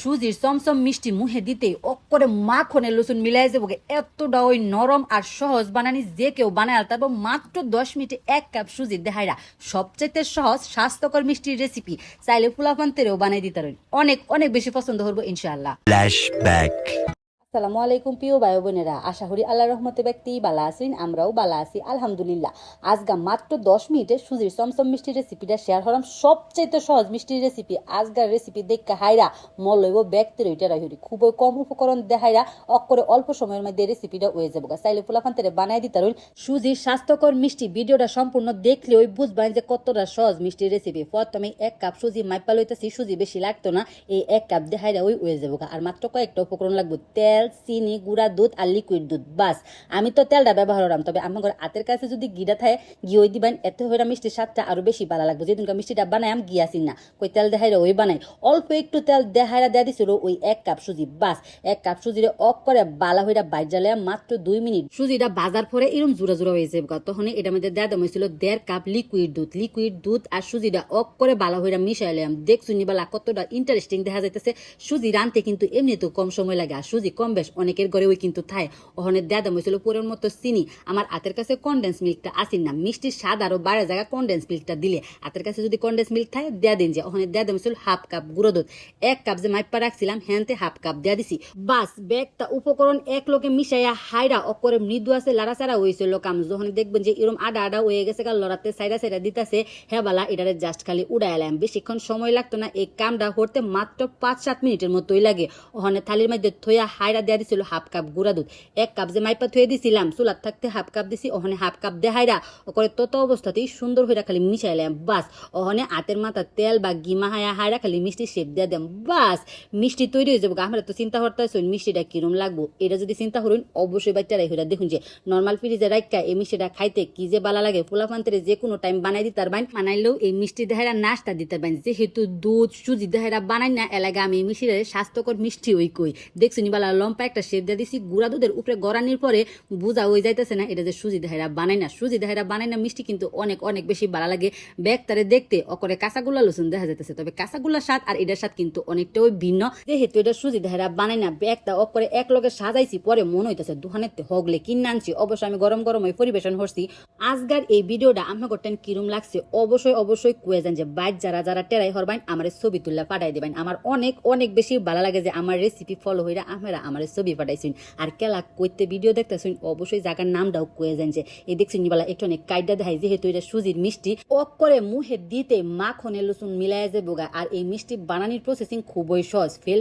সুজির চমচম মিষ্টি মুহে দিতে অক্করে মাখনে লসুন মিলাই যাব এতটা ওই নরম আর সহজ বানানি যে কেউ বানায়, তারপর মাত্র দশ মিনিটে এক কাপ সুজি দেহাইরা। সবচাইতে সহজ, স্বাস্থ্যকর মিষ্টির রেসিপি। চাইলে ফুলাফান্তেরেও বানাই দিতে অনেক অনেক বেশি পছন্দ করব Flashback. আসসালামু আলাইকুম, প্রিয় ভাই বোনেরা। আশা করি আল্লাহ রহমতে ব্যক্তি বালা আছেন, আমরাও বালা আছি, আলহামদুলিল্লাহ। আজগা মাত্র দশ মিনিটে সুজির চমচম মিষ্টির রেসিপিটা শেয়ার হলাম। সবচেয়ে সহজ মিষ্টির রেসিপি আজগার রেসিপি দেখে হাইরা মল লইব, ব্যক্তির ওইটা রাইহরি খুবই কম উপকরণ দেখাইরা অক্ষরে অল্প সময়ের মধ্যে রেসিপিটা হয়ে যাব চাইলে ফুলাফান্তারে বানাই দিতে পারেন। সুজির স্বাস্থ্যকর মিষ্টি ভিডিওটা সম্পূর্ণ দেখলে ওই বুঝবেন যে কতটা সহজ মিষ্টির রেসিপি প্রথমে এক কাপ সুজি মাইপা লইতেছি, সুজি বেশি লাগতো না, এই এক কাপ দেখাইরা ওই হয়ে যাব আর মাত্র কয়েকটা উপকরণ লাগবে, তেল চিনি, গুঁড়া, দুধ আর লিকুইড দুধ, বাস। আমি তো তেলটা ব্যবহার করাম, তবে আমার ঘর হাতের কাছে যদি গিটা থাকে গি ওই দিবেন, এতে হয়ে মিষ্টির স্বাদটা আরও বেশি ভালো লাগবে। যেদিনকার মিষ্টিটা বানাই আমি গিয়ে আসি না। কই তেল দেখাইরা ওই বানাই। অল্প একটু তেল দেখাইরা দেয়া দিছিল, ওই এক কাপ সুজি, বাস। এক কাপ সুজিরে অক করে বালা হইরা বাইর জ্বালে মাত্র দুই মিনিট। সুজিটা বাজার পরে এরম জোড়া জোড়া হয়ে যাবে তখন এটা মধ্যে দেয়া দাম হয়েছিল দেড় কাপ লিকুইড দুধ। লিকুইড দুধ আর সুজিটা অক করে বালা হইরা মিশাইলাম দেখছুন বালা কতটা ইন্টারেস্টিং দেখা যাইতেছে। সুজি রানতে কিন্তু এমনি তো কম সময় লাগে। আর সুজি কম বেশ, অনেকের ঘরে ওই কিন্তু থায় ওখানে দেয়া দাম হয়েছিল পুরের মতো চিনি। আমার হাতের কাছে কন্ডেন্স মিল্কটা আসেন না। মিষ্টির স্বাদ আরও বাড়ে জায়গা কন্ডেন্স মিল্কটা দিলে। হাতের কাছে যদি কন্ডেন্স মিল্ক থাকে দেয়া দিন যে। ওখানে দেয়া দাম হয়েছিল হাফ কাপ গুঁড়ো দুধ। এক কাপ যে মাইপা রাখছিলাম হ্যান্তে হাফ কাপ দেয়া দিছি। বাস, ব্যাগটা উপকরণ এক লোকে মিশাইয়া হাইরা অকরে মৃদু আছে, লাড়াচাড়া হয়েছিল কাম যখন দেখবেন যে এরম আডা আডা হয়ে গেছে, কাল লড়াতে সাইডা সাইডা দিতেছে হেবালা এটারে জাস্ট খালি উড়াইলাম বেশিক্ষণ সময় লাগতো না। এই কামটা করতে মাত্র পাঁচ সাত মিনিটের মতোই লাগে। ওখানে থালির মধ্যে থইয়া হাইরা দেয়া দিছিল হাফ কাপ গুঁড়া দুধ। এক কাপ যে মাইপা থুয়ে দিছিলাম চুলার থাকতে হাফ কাপ দিছি ওখানে হাফ কাপ দেহাইরা ওকরে তত অবস্থাতেই সুন্দর হইরা খালি মিশাইলাম বাস। ওখানে আতের মাথা তেল বা গিমা হায়া হাইরা খালি মিষ্টি শেপ দিয়ে দেম বাস। মিষ্টি তৈরি হয়ে যাব। আমরা তো চিন্তা করতে আসুন মিষ্টিটা কিরম লাগবো? এটা যদি চিন্তা করুন, অবশ্যই বাচ্চারাই হইরা দেখুন যে নর্মাল ফ্রিজে রাখা এই মিষ্টিটা খাইতে কি যে ভালো লাগে। ফুলাফান্তের যে কোনো টাইম বানাই দিতে পারবেন। বানাইলেও এই মিষ্টি দেহারা নাস্তা দিতে পারেন যেহেতু দুধ, সুজি দেহারা বানাই না, এলাকা আমি এই মিষ্টিটা স্বাস্থ্যকর মিষ্টি ওই কই। দেখছি বালা লম্পা একটা শেপ দিয়ে দিছি, গুড়া দুধের উপরে গড়ানির পরে বুঝা হয়ে যাইতেছে না, এটা যে সুজি দেহারা বানাই না, সুজি দেহারা বানাই না, মিষ্টি কিন্তু অনেক অনেক বেশি ভালো লাগে। ব্যাগ তারে দেখতে অকরে কাঁচাগুলা লসুন দেখা যাইতেছে, তবে কাঁচাগুলা স্বাদ আর এটার স্বাদ কিন্তু অনেকটা ওই ভিন্ন। যেহেতু এটা সুজি দেহারা বানাই না ব্যাগটা অকরে এক লগে সাজাইছি, পরে মনে হইতেছে দোকানেতে হগলে, কিনে আনছি অবশ্যই আমি গরম গরম ওই পরিবেশন করছি। আজকার এই ভিডিওটা আমার করতেন কিরম লাগছে, অবশ্যই অবশ্যই কুয়ে যান যে বাইক যারা যারা টেরাই হরবাইন, আমার ছবি তুললে পাঠাই দেবেন। আমার অনেক অনেক বেশি ভালো লাগে যে, আমার রেসিপি ফলো হইরা আমরা আমার ছবি পাঠাইছেন। আর কেলা কইতে ভিডিও দেখতেছেন, অবশ্যই জায়গার নামটাও কয়ে জানছে এই দেখছেন বেলা একটু অনেক কাইডা দেখায় যেহেতু এটা সুজির মিষ্টি। অক করে মুহে দিতে মাখনে লসুন মিলাইয়া যে বোগা আর এই মিষ্টি বানানির প্রসেসিং খুবই সহজ। ফেল